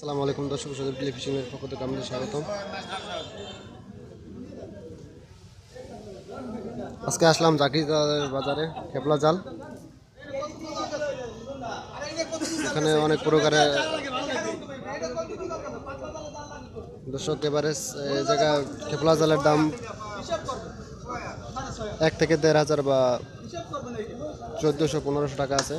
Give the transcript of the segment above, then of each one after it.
আসসালামু আলাইকুম দর্শক সদর টেলিভিশনের পক্ষ থেকে আমাদের স্বাগতম। আজকে আসলাম জাকির বাজারে, খেপলা জাল। এখানে অনেক প্রকারের দর্শক এবারে জায়গা খেপলা জালের দাম এক থেকে দেড় হাজার বা চোদ্দোশো পনেরোশো টাকা আছে।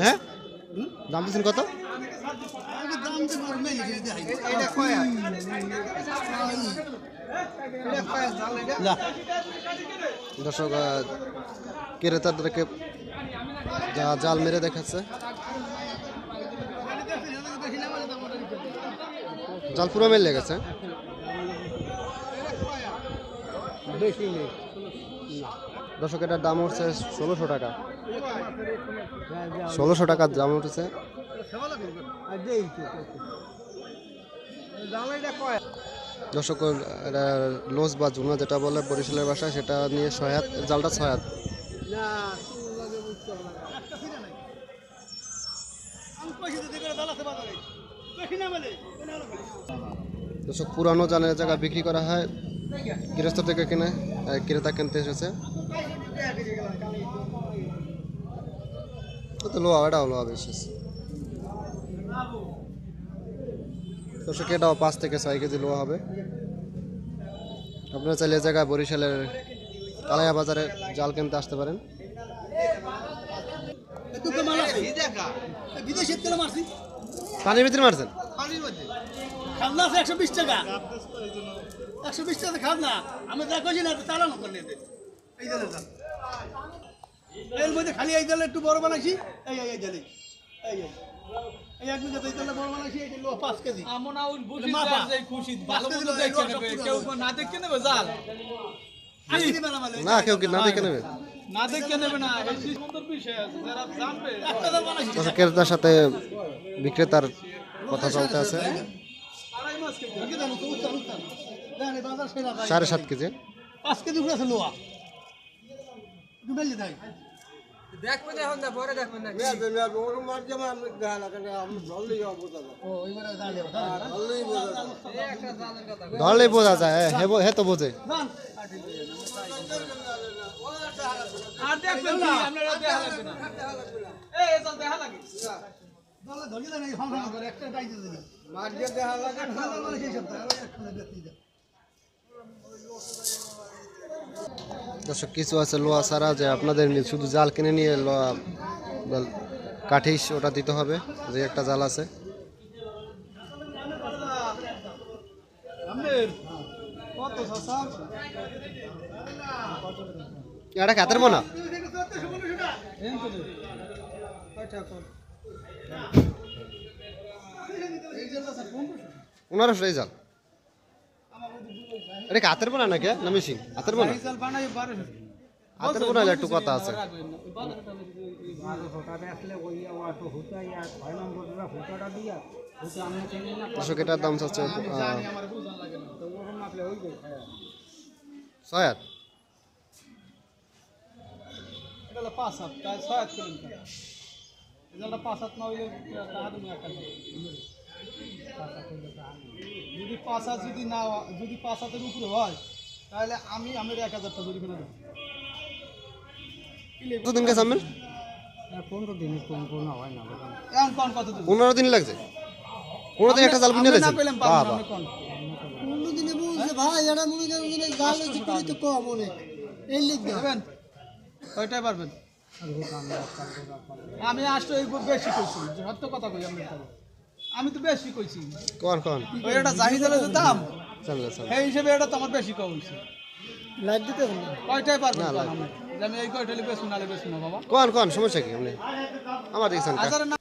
হ্যাঁ? দাম দিয়েছেন কত? দর্শক ক্রেতাদেরকে যা জাল মেরে দেখাচ্ছে। জাল পুরো মেলে গেছে দর্শক, এটার দাম উঠছে ষোলোশো টাকা। ষোলোশো টাকার দাম উঠেছে। দর্শক লোস বা জুনা যেটা বলে, বরিশালের ভাষায় সেটা নিয়ে সহায়ত জালটা সহায়ত দর্শক, পুরানো জানের জায়গা বিক্রি করা হয়। গৃহস্থ থেকে কিনে ক্রেতা কিনতে এসেছে। এটাও বেশি পাঁচ থেকে ছয় কেজি লোহা হবে। আপনারা চাইলে জায়গায় বরিশালের কালাইয়া বাজারে জাল কিনতে আসতে পারেন। পানির ভিতরে মারছেন? আছে একশো বিশ টাকা। একশো বিশ টাকা আমি দেখো না এই দাম এর মধ্যে খালি এই জালে একটু বড় বানাইছি। এই এই জালে। এই এই। এক বিঘা এই জালে বড় বানাইছি এই জালে পাঁচ কেজি। আমন আউল বুঝি। খুশি ভালো মতো দেখে নেবে। কেউ না দেখে নেবে জাল। না কেউ কি না দেখে নেবে? না দেখে নেবে না এই সুন্দর বিষয় আছে যারা জানবে। একটা বানাইছি। দর্শক ক্রেতার সাথে বিক্রেতার কথা চলতে আছে। আড়াই মাস কেজি। কি জানো তো, উত্তর, উত্তর। বেশি দেয় এখন না পরে দেখবে না ও এবারে জাল দেবো, জাল দেবো। ধরলেই বোঝা যায় হ্যাঁ, হে হে তো বোঝে। আর দেখবেন কি আপনারা দেখা লাগবে না এই এই জাল দেখা লাগে জালে ধরিয়ে দেন, এই ফাংশন করে, একটা টাইটে দিন। দেখতেই যাও। দর্শক, কিছু আছে লোহা ছাড়া যে আপনাদের শুধু জাল কিনে নিয়ে বা কাঠিস ওটা দিতে হবে, যে একটা জাল আছে? এটা খাতের বোনা পনেরোশো এই জাল এটা কি হাতের বোনা নাকি না মেশিন হাতের বোনা জাল বানাই বারোশো। হাতের বোনা একটু কথা আছে দর্শক এটার দাম হচ্ছে আহ, ছয় হাত এটা হলো পাঁচ হাত, তাই ছয় হাত করে নিতে হবে। এই জালটা পাঁচ হাত না হইলে যদি পাঁচ হাত যদি না যদি পাঁচ হাতের উপরে হয় তাহলে আমি আমার এক হাজার টাকা জরিমানা দেবো। কতদিন পনেরো দিন কম হয় না এখন কোন কত পনেরো দিন লাগছে? কোনোদিন একটা জাল বুনে আপনি পেলাম পারবেন বাবা। আপনি কোন? কোনদিনে ভাই এটা মনে করেন জাল হচ্ছে কুড়ি তো কম অনেক। এই দেবেন পারবেন? আমি আসলে এই বেশি কইছি সত্য কথা কই আমি আমি তো বেশি কইছি। কোন কোন? ওই এটা চাহিদা যে দাম চলে চলে। এই হিসেবে এটা তো আমার বেশি কইছি লাইট দিতে হবে কয়টাই পারবে না, আমি এই কয়টা বেশি নালে বেশি না বাবা। কোন কোন? সমস্যা কি আপনি? আমার দেখছেন না